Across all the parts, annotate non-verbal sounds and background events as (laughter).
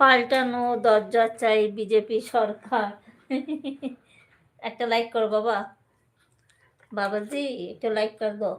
পাল্টানো দরজা চাই বিজেপি সরকার। একটা লাইক করো বাবা। বাবাজি, একটু লাইক কর দো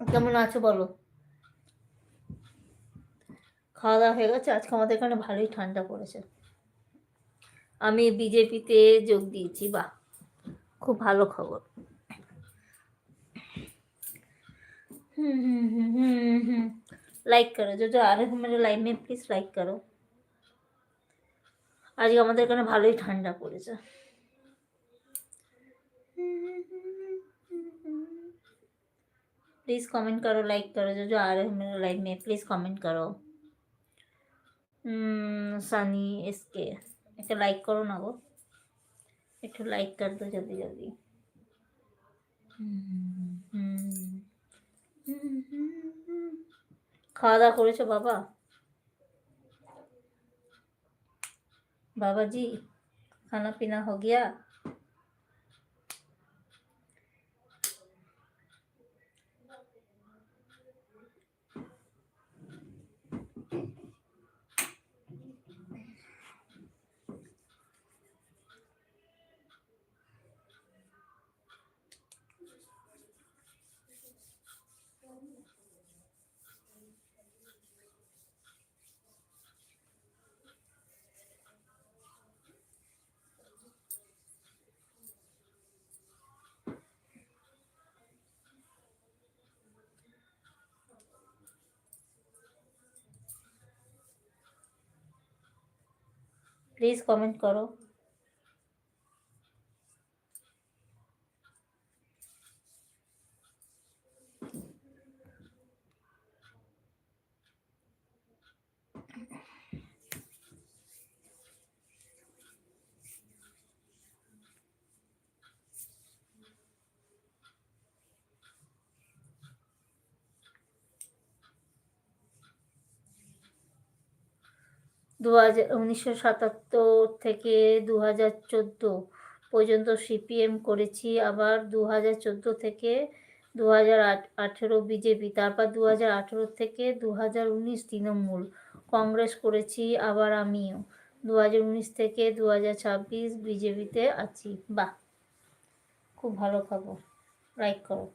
কেমন আছো বলো? খাওয়া দাওয়া হয়ে গেছে? আজকে আমাদের এখানে ভালোই ঠান্ডা পড়েছে। আমি বিজেপিতে যোগ দিয়েছি, বাহ। খুব ভালো খবর। হুম হুম হুম হুম হুম লাইক করো যদি আরেক মেরে লাইভ মে প্লিজ লাইক করো। আজকে আমাদের এখানে ভালোই ঠান্ডা পড়েছে। প্লিজ কমেন্ট করো লাইক করো যদি আরেক মেরে লাইভ মে প্লিজ কমেন্ট করো। সানি এসকে একটা লাইক করো না গো। একটু লাইক কর দো জলদি জলদি খাওয়া দাওয়া করেছো বাবা बाबा जी खाना पीना हो गया प्लीज़ कमेंट करो। দু হাজার উনিশশো সাতাত্তর থেকে দু হাজার চোদ্দ পর্যন্ত সিপিএম করেছি। আবার দু হাজার চোদ্দ থেকে দু হাজার আঠেরো বিজেপি তারপর দু হাজার আঠেরো থেকে দু হাজার উনিশ তৃণমূল কংগ্রেস করেছি। আবার আমিও দু হাজার উনিশ থেকে দু হাজার ছাব্বিশ বিজেপিতে আছি। বাহ! খুব ভালো খবর। লাইক করো।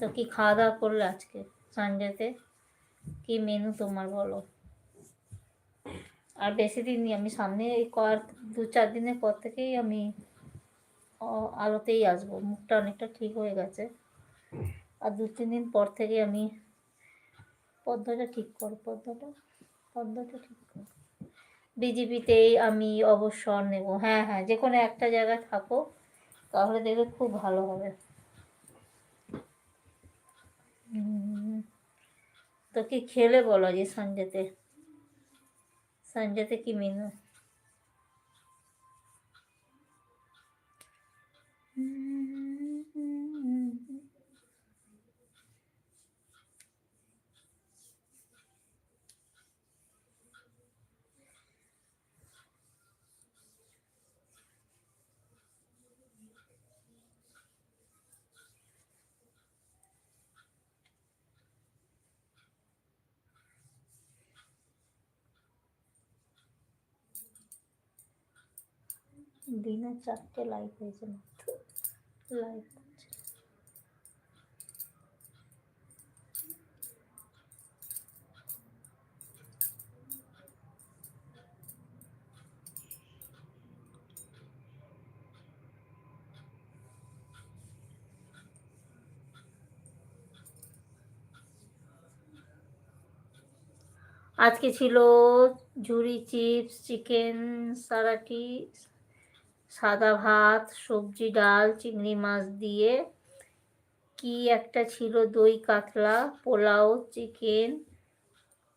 তো কি খাওয়া দাওয়া করলে আজকে? সানডেতে কি মেনু তোমার বলো? আর বেশি দিন নেই আমি সামনে এই কয়েক, দু চার দিনের পর থেকেই আমি আলোতেই আসব। মুখটা অনেকটা ঠিক হয়ে গেছে। আর দু, তিন দিন পর থেকে আমি পদ্মাটা ঠিক করো পদ্মাটা পদ্মাটা ঠিক করো বিজেপিতেই আমি অবসর নেব। হ্যাঁ হ্যাঁ যে কোনো একটা জায়গায় থাকো, তাহলে দেখবে খুব ভালো হবে। তো খেলে বলো যে সন্ধ্যেতে সন্ধ্যেতে কি মেনু দিনে চারটে লাইভ হয়েছে মাত্র। লাইভ আজকে ছিল ঝুরি চিপস চিকেন সারাটি সাদা ভাত, সবজি, ডাল, চিংড়ি মাছ দিয়ে কি একটা ছিল দই, কাতলা, পোলাও, চিকেন,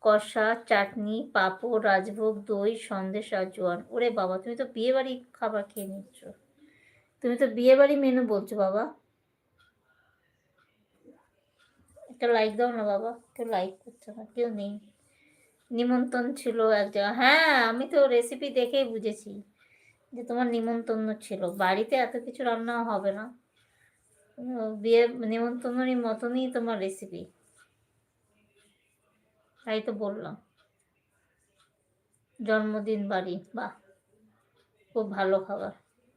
কষা, চাটনি, পাঁপড়, রাজভোগ, দই, সন্দেশ আর জোয়ান। ওরে বাবা, তুমি তো বিয়ে বাড়ি খাবার খেয়ে নিচ্ছ। তুমি তো বিয়ে বাড়ি মেনু বলছো বাবা। একটা লাইক দাও না বাবা, কেউ লাইক করছে না, কেউ নেই। নিমন্ত্রণ ছিল এক জায়গায়। হ্যাঁ আমি তো রেসিপি দেখেই বুঝেছি। যে তোমার নিমন্ত্রণ ছিল। বাড়িতে এত কিছু রান্না হবে না। বিয়ে নিমন্ত্রণের মতনই তোমার রেসিপি তাই তো বললাম। জন্মদিন বাড়ি বাহ খুব ভালো খাবার।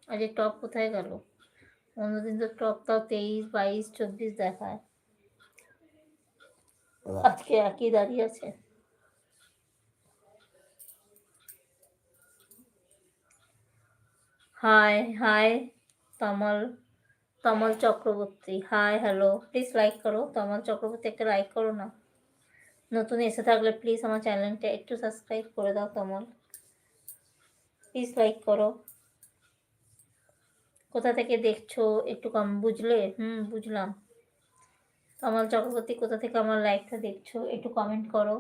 আজ টপ কোথায় গেল? অন্যদিন তো টপ তাও তেইশ বাইশ চব্বিশ দেখায়। আজকে একই দাঁড়িয়ে আছে। Hi hi Tamal Tamal Chakraborty hi hello please like করো তমল চক্রবর্তী একটা লাইক করো না নতুন এসে থাকলে প্লিজ আমার চ্যানেলটা একটু সাবস্ক্রাইব করে দাও তমল প্লিজ লাইক করো কোথা থেকে দেখছ একটু কম বুঝলে হুম বুঝলাম তমল চক্রবর্তী কোথা থেকে আমার লাইকটা দেখছ একটু কমেন্ট করো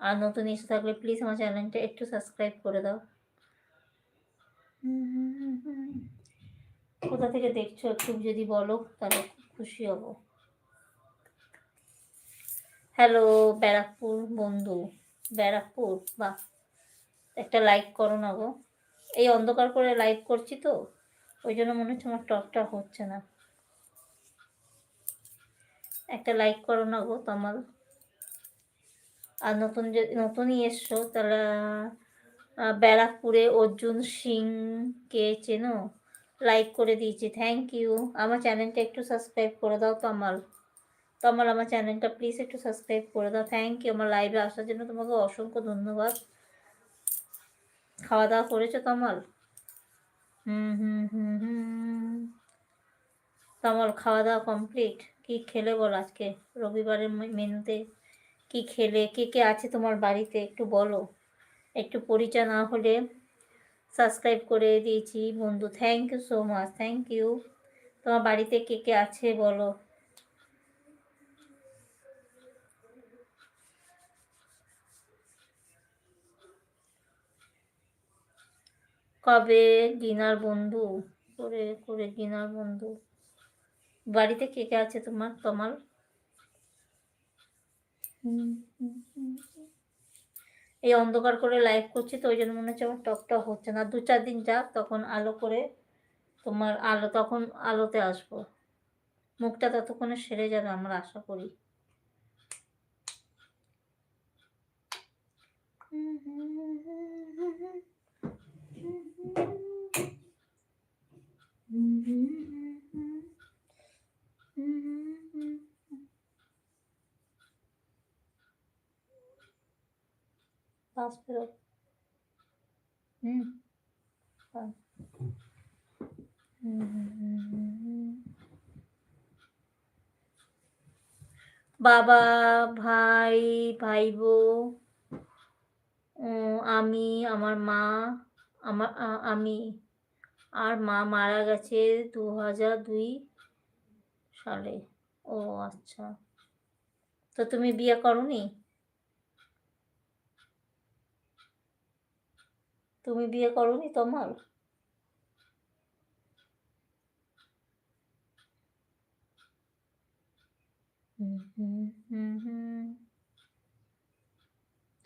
আর নতুন এসে থাকলে প্লিজ আমার চ্যানেলটা একটু সাবস্ক্রাইব করে দাও কোথা থেকে দেখছ একটু যদি বলো, তাহলে খুশি হব। হ্যালো ব্যারাকপুর বন্ধু। ব্যারাকপুর, বাহ। একটা লাইক করো না গো। এই অন্ধকার করে লাইভ করছি তো, ওই জন্য মনে হচ্ছে আমার টকটা হচ্ছে না। একটা লাইক করো না গো, তোমার। আর নতুন যে, নতুনই এসছো, তাহলে ব্যারাকপুরে অর্জুন সিংকে চেনো? লাইক করে দিয়েছি থ্যাংক ইউ আমার চ্যানেলটা একটু সাবস্ক্রাইব করে দাও, তমাল। তমাল, আমার চ্যানেলটা প্লিজ একটু সাবস্ক্রাইব করে দাও থ্যাংক ইউ আমার লাইভে আসার জন্য তোমাকে অসংখ্য ধন্যবাদ। খাওয়া দাওয়া করেছ, তমাল? হুম হুম হুম হুম। তমাল, খাওয়া দাওয়া কমপ্লিট কি খেলে বল আজকে? রবিবারের মেনুতে কি খেলে? কে কে আছে তোমার বাড়িতে? একটু বলো। একটু পরিচয় না হলে সাবস্ক্রাইব করে দিয়েছি। বন্ধু thank you so much thank you তোমার বাড়িতে কে কে আছে বলো? কবে ডিনার বন্ধু? করে করে ডিনার বন্ধু। বাড়িতে কে কে আছে তোমার? তোমার? এই অন্ধকার করে লাইভ করছি তো ওই জন্য মনে হচ্ছে আমার টকটক হচ্ছে না। দু চার দিন যাক, তখন আলো করে তোমার আলো, তখন আলোতে আসব। মুখটা ততক্ষণে সেরে যাবে আমরা আশা করি হুম হুম হুম হুম পাস ফেরত। হুম। বাবা, ভাই, ভাইবো আমি, আমার মা, আমার আমি। আর মা মারা গেছে দু হাজার দুই সালে। ও আচ্ছা। তো তুমি বিয়ে করনি? তুমি বিয়ে করনি তোমার?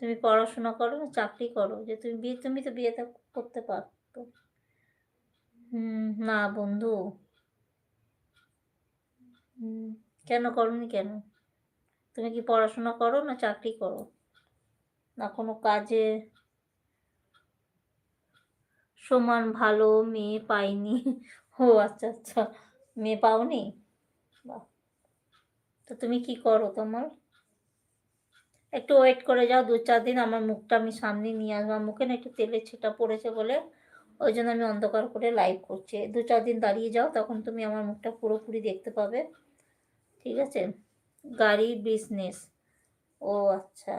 তুমি পড়াশোনা করো না, চাকরি করো? যে তুমি বিয়ে, তুমি তো বিয়েটা করতে পারতো। না বন্ধু। কেন করনি কেন? তুমি কি পড়াশোনা করো না চাকরি করো? না কোনো কাজে সমান ভালো মেয়ে পাইনি। (laughs) ও আচ্ছা আচ্ছা। মেয়ে পাওনি? তো তুমি কি করো তোমার? একটু ওয়েট করে যাও, দু চার দিন আমার মুখটা আমি সামনে নিয়ে আসব। মুখে না একটু তেলের ছিটা পড়েছে বলে ওই জন্য আমি অন্ধকার করে লাইভ করছি। দু চার দিন দাঁড়িয়ে যাও, তখন তুমি আমার মুখটা পুরোপুরি দেখতে পাবে। ঠিক আছে? গাড়ি বিজনেস ও আচ্ছা।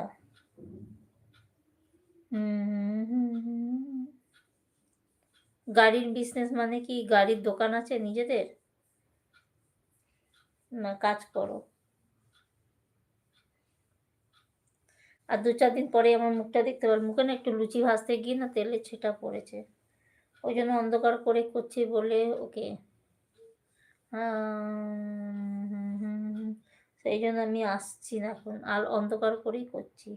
হুম হুম হুম। গাড়ির বিজনেস মানে কি? গাড়ির দোকান আছে নিজেদের? না, কাজ করো। আর দু চার দিন পরে আমার মুখটা দেখতে পারো মুখে না একটু লুচি ভাজতে গিয়ে না তেলের ছিটা পড়েছে। ওই জন্য অন্ধকার করে করছি বলে ওকে। সেই জন্য আমি আসছি না এখন। আর অন্ধকার করেই করছি।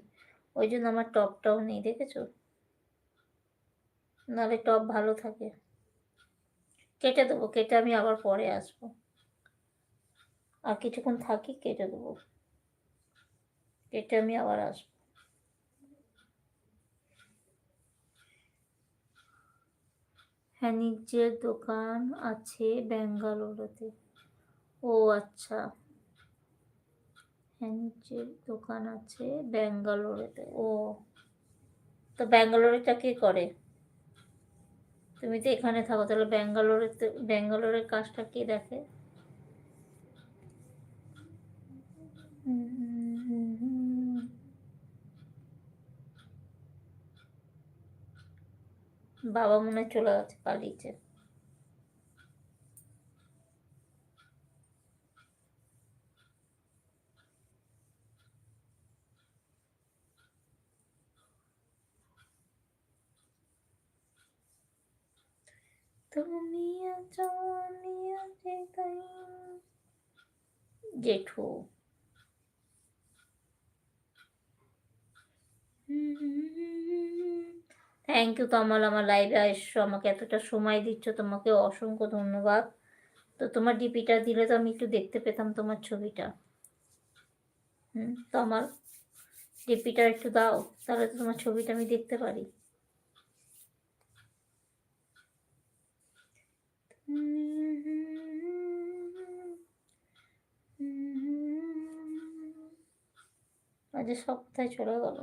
ওই জন্য আমার টপটাও নেই, দেখেছ? নাহলে টপ ভালো থাকে। কেটে দেবো, কেটে আমি আবার পরে আসব। আর কিছুক্ষণ থাকি, কেটে দেবো। কেটে আমি আবার আসব। হ্যানিজের দোকান আছে ব্যাঙ্গালোরেতে। ও আচ্ছা। হ্যাঁ নিজের দোকান আছে ব্যাঙ্গালোরেতে। ও। তো ব্যাঙ্গালোরেটা কে করে? তুমি তো এখানে থাকো, তাহলে ব্যাঙ্গালোরে ব্যাঙ্গালোরের কাজটা কে দেখে? বাবা মনে চলে গেছে পালিয়েছে তুমি আছো আমি আছি তাই জেঠু থ্যাংক ইউ তমাল আমার লাইভে এসছো, আমাকে এতটা সময় দিচ্ছ, তোমাকে অসংখ্য ধন্যবাদ। তো তোমার ডিপিটা দিলে তো আমি একটু দেখতে পেতাম তোমার ছবিটা। হুম, তো আমার ডিপিটা একটু দাও, তাহলে তো তোমার ছবিটা আমি দেখতে পারি। আজ সব চলে গেল।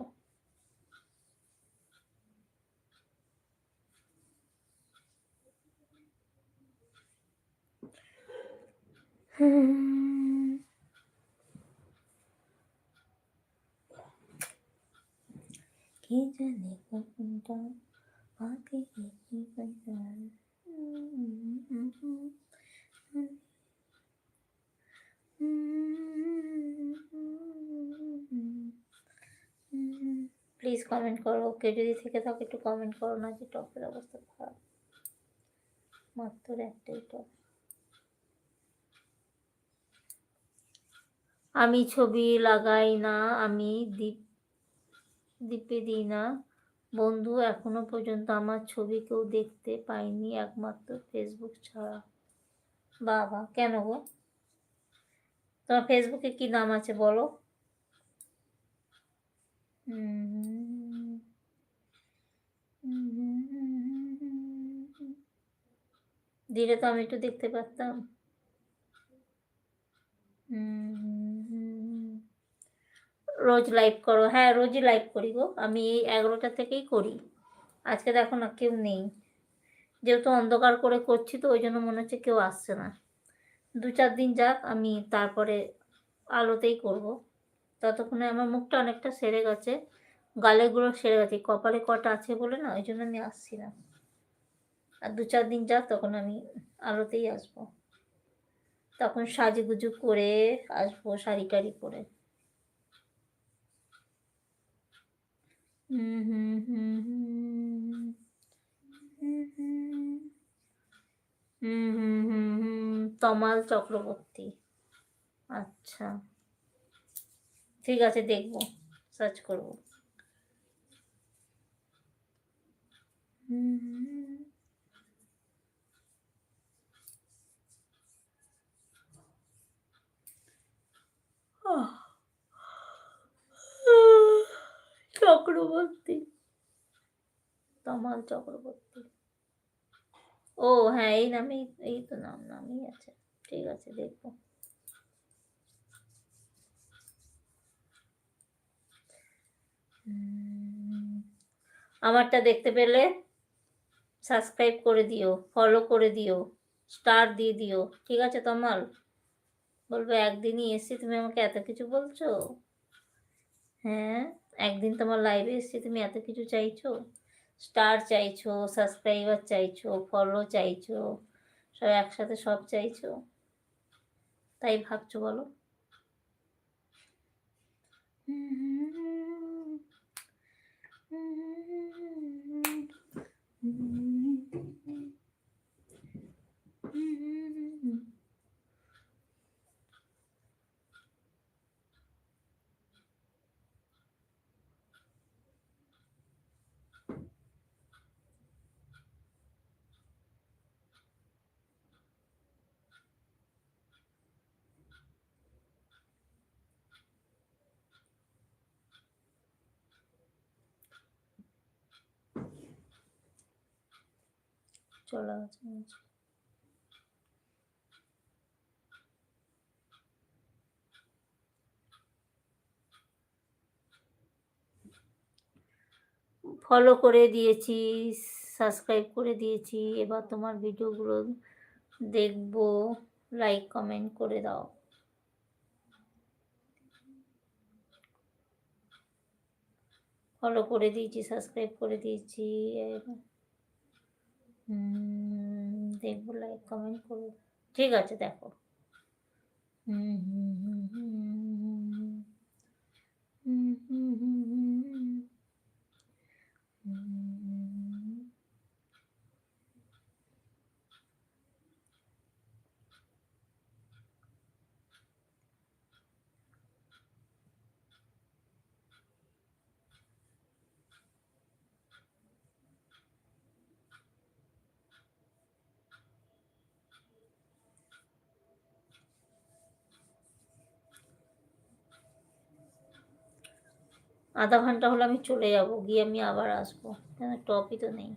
প্লিজ কমেন্ট করো। কে যদি থেকে থাকো, একটু কমেন্ট করো না যে টপের অবস্থা খারাপ। মাত্র একটাই টপ আমি ছবি লাগাই না, আমি দ্বীপ দ্বীপে দিই না। বন্ধু, এখনও পর্যন্ত আমার ছবি কেউ দেখতে পাইনি একমাত্র ফেসবুক ছাড়া। বাবা, কেন গো? তোমার ফেসবুকে কি নাম আছে বলো? দিলে তো আমি একটু দেখতে পারতাম। রোজ লাইভ করো। হ্যাঁ রোজই লাইভ করি গো। আমি এই এগারোটা থেকেই করি। আজকে দেখো না কেউ নেই। যেহেতু অন্ধকার করে করছি তো, ওই জন্য মনে হচ্ছে কেউ আসছে না। দু চার দিন যাক, আমি তারপরে আলোতেই করব। ততক্ষণে আমার মুখটা অনেকটা সেরে গেছে। গালেগুলো সেরে গেছে। কপালে কটা আছে বলে না, ওই জন্য আমি আসছি না। আর দু চার দিন যা তখন আমি আলোতেই আসব তখন সাজুগুজু করে আসব শাড়ি টাড়ি পরে হুম হুম হুম হুম হুম হুম হুম তমাল চক্রবর্তী আচ্ছা ঠিক আছে দেখব সার্চ করব হুম চক্রবর্তী। তমাল চক্রবর্তী। ও হ্যাঁ এই নামেই, এই তো নাম, নামই আছে। ঠিক আছে, দেখব। আমারটা দেখতে পেলে সাবস্ক্রাইব করে দিও ফলো করে দিও স্টার দিয়ে দিও। ঠিক আছে, তমাল? বলব, একদিনই এসছি, তুমি আমাকে এত কিছু বলছো? হ্যাঁ? একদিন তোমার লাইভে এসছি তুমি এত কিছু চাইছো? স্টার চাইছো সাবস্ক্রাইবার চাইছো ফলো চাইছো সব একসাথে সব চাইছো? তাই ভাবছ বলো। (laughs) (laughs) চলা নিচে। ফলো করে দিয়েছি সাবস্ক্রাইব করে দিয়েছি, এবার তোমার ভিডিওগুলো দেখব লাইক কমেন্ট করে দাও ফলো করে দিয়েছি সাবস্ক্রাইব করে দিয়েছি দেখব লাইক কমেন্ট করব ঠিক আছে দেখো হুম হুম হুম হুম হুম হুম হুম হুম হুম হুম আধা ঘণ্টা হলে আমি চলে যাব গিয়ে আমি আবার আসব। কেন টপই তো নেই।